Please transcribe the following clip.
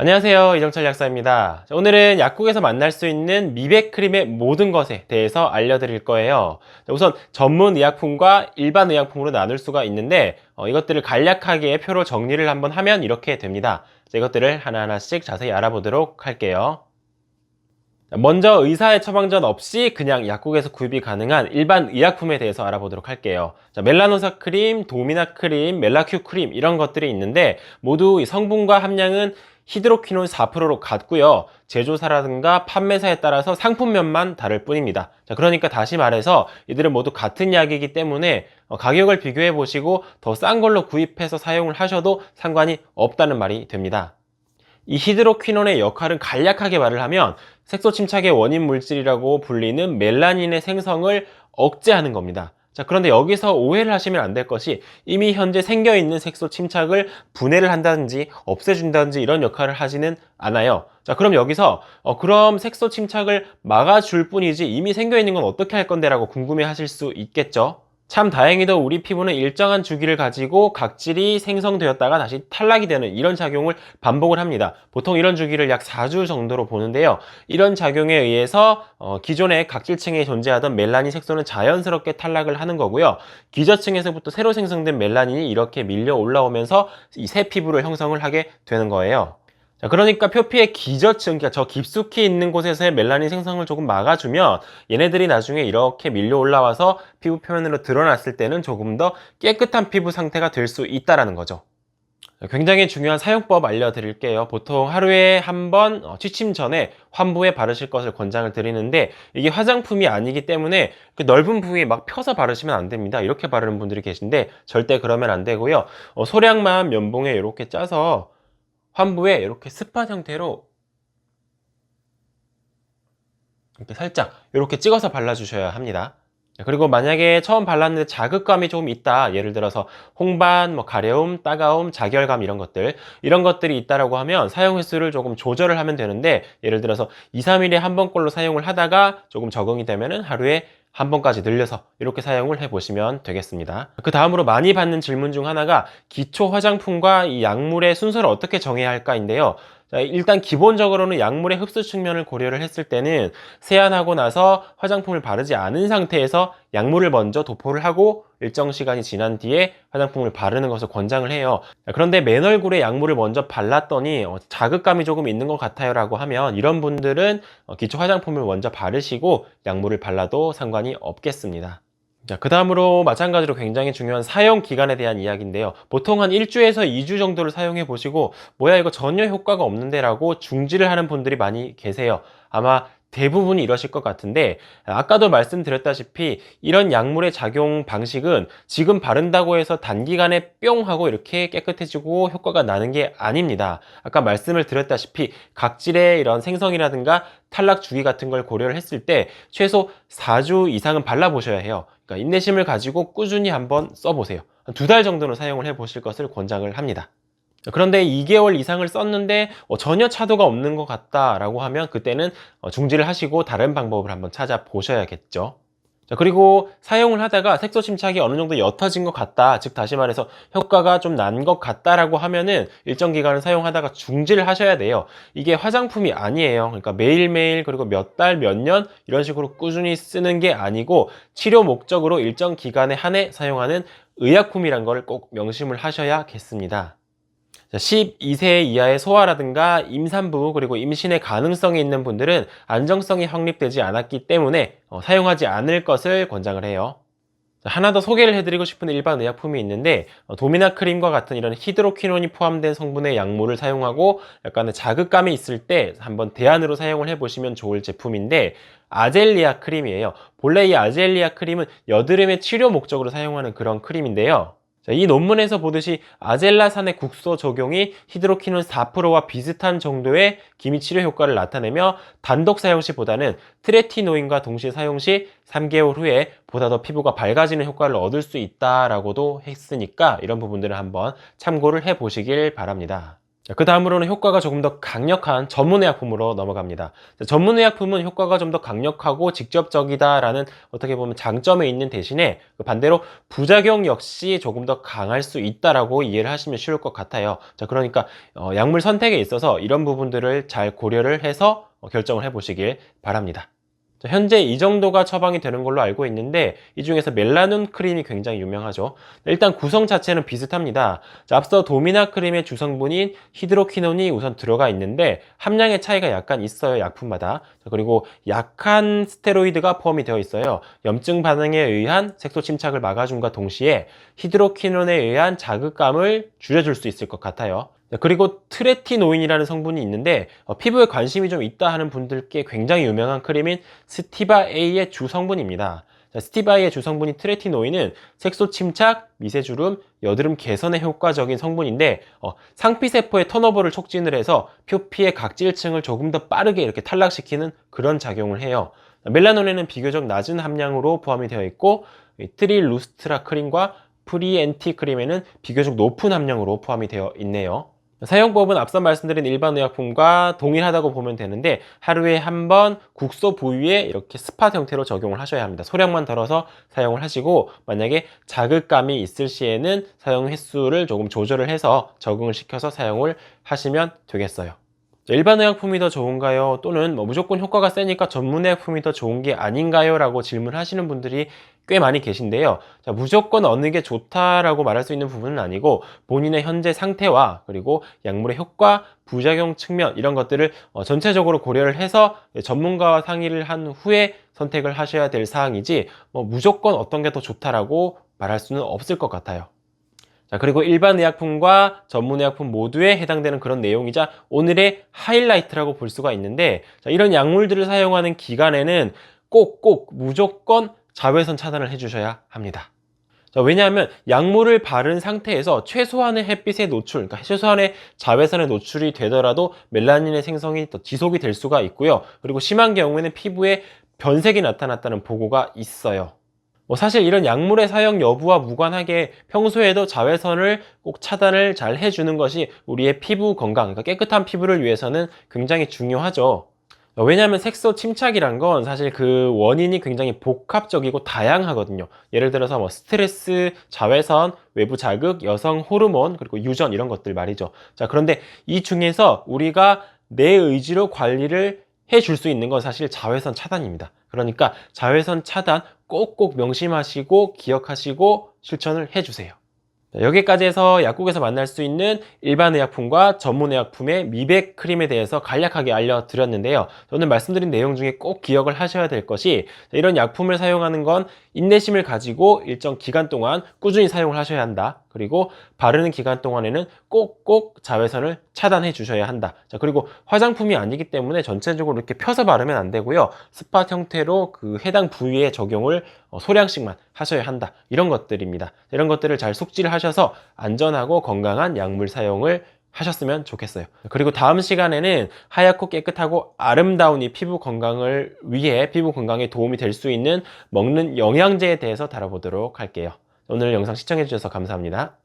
안녕하세요. 이정철 약사입니다. 자, 오늘은 약국에서 만날 수 있는 미백 크림의 모든 것에 대해서 알려드릴 거예요. 자, 우선 전문 의약품과 일반 의약품으로 나눌 수가 있는데 어, 이것들을 간략하게 표로 정리를 한번 하면 이렇게 됩니다. 자, 이것들을 하나하나씩 자세히 알아보도록 할게요. 자, 먼저 의사의 처방전 없이 그냥 약국에서 구입이 가능한 일반 의약품에 대해서 알아보도록 할게요. 자, 멜라노사 크림, 도미나 크림, 멜라큐 크림 이런 것들이 있는데 모두 이 성분과 함량은 히드로퀴논 4%로 같고요. 제조사라든가 판매사에 따라서 상품면만 다를 뿐입니다. 자, 그러니까 다시 말해서 이들은 모두 같은 약이기 때문에 어, 가격을 비교해 보시고 더 싼 걸로 구입해서 사용을 하셔도 상관이 없다는 말이 됩니다. 이 히드로퀴논의 역할은 간략하게 말을 하면 색소 침착의 원인 물질이라고 불리는 멜라닌의 생성을 억제하는 겁니다. 자, 그런데 여기서 오해를 하시면 안 될 것이 이미 현재 생겨 있는 색소 침착을 분해를 한다든지 없애준다든지 이런 역할을 하지는 않아요. 자, 그럼 여기서 어, 그럼 색소 침착을 막아줄 뿐이지 이미 생겨 있는 건 어떻게 할 건데라고 궁금해 하실 수 있겠죠. 참 다행히도 우리 피부는 일정한 주기를 가지고 각질이 생성되었다가 다시 탈락이 되는 이런 작용을 반복을 합니다. 보통 이런 주기를 약 4주 정도로 보는데요. 이런 작용에 의해서 어, 기존의 각질층에 존재하던 멜라닌 색소는 자연스럽게 탈락을 하는 거고요. 기저층에서부터 새로 생성된 멜라닌이 이렇게 밀려 올라오면서 이 새 피부를 형성을 하게 되는 거예요. 자, 그러니까 표피의 기저층, 그러니까 저 깊숙이 있는 곳에서의 멜라닌 생성을 조금 막아주면 얘네들이 나중에 이렇게 밀려 올라와서 피부 표면으로 드러났을 때는 조금 더 깨끗한 피부 상태가 될 수 있다라는 거죠. 굉장히 중요한 사용법 알려드릴게요. 보통 하루에 한 번 취침 전에 환부에 바르실 것을 권장을 드리는데 이게 화장품이 아니기 때문에 그 넓은 부위에 막 펴서 바르시면 안 됩니다. 이렇게 바르는 분들이 계신데 절대 그러면 안 되고요. 어, 소량만 면봉에 이렇게 짜서 환부에 이렇게 스팟 형태로 이렇게 살짝 이렇게 찍어서 발라주셔야 합니다. 그리고 만약에 처음 발랐는데 자극감이 조금 있다. 예를 들어서 홍반, 뭐 가려움, 따가움, 자결감 이런 것들 이런 것들이 있다라고 하면 사용 횟수를 조금 조절을 하면 되는데 예를 들어서 2, 3일에 한 번꼴로 사용을 하다가 조금 적응이 되면은 하루에 한 번까지 늘려서 이렇게 사용을 해보시면 되겠습니다. 그 다음으로 많이 받는 질문 중 하나가 기초 화장품과 이 약물의 순서를 어떻게 정해야 할까인데요. 자, 일단 기본적으로는 약물의 흡수 측면을 고려를 했을 때는 세안하고 나서 화장품을 바르지 않은 상태에서 약물을 먼저 도포를 하고 일정 시간이 지난 뒤에 화장품을 바르는 것을 권장을 해요. 자, 그런데 맨 얼굴에 약물을 먼저 발랐더니 어, 자극감이 조금 있는 것 같아요 라고 하면 이런 분들은 어, 기초 화장품을 먼저 바르시고 약물을 발라도 상관이 없겠습니다. 자, 그 다음으로 마찬가지로 굉장히 중요한 사용 기간에 대한 이야기인데요. 보통 한 1주에서 2주 정도를 사용해 보시고, 뭐야, 이거 전혀 효과가 없는데 라고 중지를 하는 분들이 많이 계세요. 아마 대부분이 이러실 것 같은데, 아까도 말씀드렸다시피, 이런 약물의 작용 방식은 지금 바른다고 해서 단기간에 뿅 하고 이렇게 깨끗해지고 효과가 나는 게 아닙니다. 아까 말씀을 드렸다시피, 각질의 이런 생성이라든가 탈락 주기 같은 걸 고려를 했을 때, 최소 4주 이상은 발라보셔야 해요. 그러니까 인내심을 가지고 꾸준히 한번 써보세요. 두 달 정도는 사용을 해보실 것을 권장을 합니다. 그런데 2개월 이상을 썼는데 어, 전혀 차도가 없는 것 같다라고 하면 그때는 어, 중지를 하시고 다른 방법을 한번 찾아보셔야겠죠. 자, 그리고 사용을 하다가 색소 침착이 어느 정도 옅어진 것 같다. 즉, 다시 말해서 효과가 좀 난 것 같다라고 하면은 일정 기간을 사용하다가 중지를 하셔야 돼요. 이게 화장품이 아니에요. 그러니까 매일매일 그리고 몇 달, 몇 년 이런 식으로 꾸준히 쓰는 게 아니고 치료 목적으로 일정 기간에 한해 사용하는 의약품이란 걸 꼭 명심을 하셔야겠습니다. 12세 이하의 소아라든가 임산부 그리고 임신의 가능성이 있는 분들은 안정성이 확립되지 않았기 때문에 어, 사용하지 않을 것을 권장을 해요. 하나 더 소개를 해드리고 싶은 일반 의약품이 있는데 어, 도미나 크림과 같은 이런 히드로퀴논이 포함된 성분의 약물을 사용하고 약간의 자극감이 있을 때 한번 대안으로 사용을 해보시면 좋을 제품인데 아젤리아 크림이에요. 본래 이 아젤리아 크림은 여드름의 치료 목적으로 사용하는 그런 크림인데요. 자, 이 논문에서 보듯이 아젤라산의 국소 적용이 히드로키논 4%와 비슷한 정도의 기미 치료 효과를 나타내며 단독 사용 시보다는 트레티노인과 동시에 사용 시 3개월 후에 보다 더 피부가 밝아지는 효과를 얻을 수 있다라고도 했으니까 이런 부분들을 한번 참고를 해 보시길 바랍니다. 자, 그 다음으로는 효과가 조금 더 강력한 전문의약품으로 넘어갑니다. 자, 전문의약품은 효과가 좀 더 강력하고 직접적이다라는 어떻게 보면 장점에 있는 대신에 그 반대로 부작용 역시 조금 더 강할 수 있다라고 이해를 하시면 쉬울 것 같아요. 자, 그러니까 어, 약물 선택에 있어서 이런 부분들을 잘 고려를 해서 어, 결정을 해보시길 바랍니다. 자, 현재 이 정도가 처방이 되는 걸로 알고 있는데 이 중에서 멜라논 크림이 굉장히 유명하죠. 일단 구성 자체는 비슷합니다. 자, 앞서 도미나 크림의 주성분인 히드로퀴논이 우선 들어가 있는데 함량의 차이가 약간 있어요. 약품마다. 자, 그리고 약한 스테로이드가 포함이 되어 있어요. 염증 반응에 의한 색소 침착을 막아줌과 동시에 히드로퀴논에 의한 자극감을 줄여줄 수 있을 것 같아요. 자, 그리고 트레티노인이라는 성분이 있는데 어, 피부에 관심이 좀 있다 하는 분들께 굉장히 유명한 크림인 스티바 A의 주성분입니다. 자, 스티바 A의 주성분인 트레티노인은 색소 침착, 미세 주름, 여드름 개선에 효과적인 성분인데 어, 상피세포의 턴오버를 촉진을 해서 표피의 각질층을 조금 더 빠르게 이렇게 탈락시키는 그런 작용을 해요. 자, 멜라논에는 비교적 낮은 함량으로 포함이 되어 있고 이 트릴루스트라 크림과 프리엔티 크림에는 비교적 높은 함량으로 포함이 되어 있네요. 사용법은 앞서 말씀드린 일반 의약품과 동일하다고 보면 되는데 하루에 한 번 국소 부위에 이렇게 스팟 형태로 적용을 하셔야 합니다. 소량만 덜어서 사용을 하시고 만약에 자극감이 있을 시에는 사용 횟수를 조금 조절을 해서 적응을 시켜서 사용을 하시면 되겠어요. 일반 의약품이 더 좋은가요? 또는 뭐 무조건 효과가 세니까 전문 의약품이 더 좋은 게 아닌가요? 라고 질문하시는 분들이 꽤 많이 계신데요. 자, 무조건 어느 게 좋다라고 말할 수 있는 부분은 아니고 본인의 현재 상태와 그리고 약물의 효과, 부작용 측면 이런 것들을 어, 전체적으로 고려를 해서 전문가와 상의를 한 후에 선택을 하셔야 될 사항이지 뭐 무조건 어떤 게 더 좋다라고 말할 수는 없을 것 같아요. 자, 그리고 일반 의약품과 전문 의약품 모두에 해당되는 그런 내용이자 오늘의 하이라이트라고 볼 수가 있는데 자, 이런 약물들을 사용하는 기간에는 꼭꼭 무조건 자외선 차단을 해주셔야 합니다. 자, 왜냐하면 약물을 바른 상태에서 최소한의 햇빛에 노출, 그러니까 최소한의 자외선에 노출이 되더라도 멜라닌의 생성이 더 지속이 될 수가 있고요. 그리고 심한 경우에는 피부에 변색이 나타났다는 보고가 있어요. 뭐 사실 이런 약물의 사용 여부와 무관하게 평소에도 자외선을 꼭 차단을 잘 해주는 것이 우리의 피부 건강, 그러니까 깨끗한 피부를 위해서는 굉장히 중요하죠. 왜냐하면 색소 침착이란 건 사실 그 원인이 굉장히 복합적이고 다양하거든요. 예를 들어서 뭐 스트레스, 자외선, 외부 자극, 여성 호르몬, 그리고 유전 이런 것들 말이죠. 자, 그런데 이 중에서 우리가 내 의지로 관리를 해줄 수 있는 건 사실 자외선 차단입니다. 그러니까 자외선 차단 꼭꼭 명심하시고 기억하시고 실천을 해주세요. 여기까지 해서 약국에서 만날 수 있는 일반 의약품과 전문 의약품의 미백 크림에 대해서 간략하게 알려드렸는데요. 오늘 말씀드린 내용 중에 꼭 기억을 하셔야 될 것이 이런 약품을 사용하는 건 인내심을 가지고 일정 기간 동안 꾸준히 사용을 하셔야 한다. 그리고 바르는 기간 동안에는 꼭꼭 자외선을 차단해 주셔야 한다. 자, 그리고 화장품이 아니기 때문에 전체적으로 이렇게 펴서 바르면 안 되고요. 스팟 형태로 그 해당 부위에 적용을 어, 소량씩만 하셔야 한다. 이런 것들입니다. 이런 것들을 잘 숙지를 하셔서 안전하고 건강한 약물 사용을 하셨으면 좋겠어요. 그리고 다음 시간에는 하얗고 깨끗하고 아름다운 이 피부 건강을 위해 피부 건강에 도움이 될 수 있는 먹는 영양제에 대해서 다뤄보도록 할게요. 오늘 영상 시청해주셔서 감사합니다.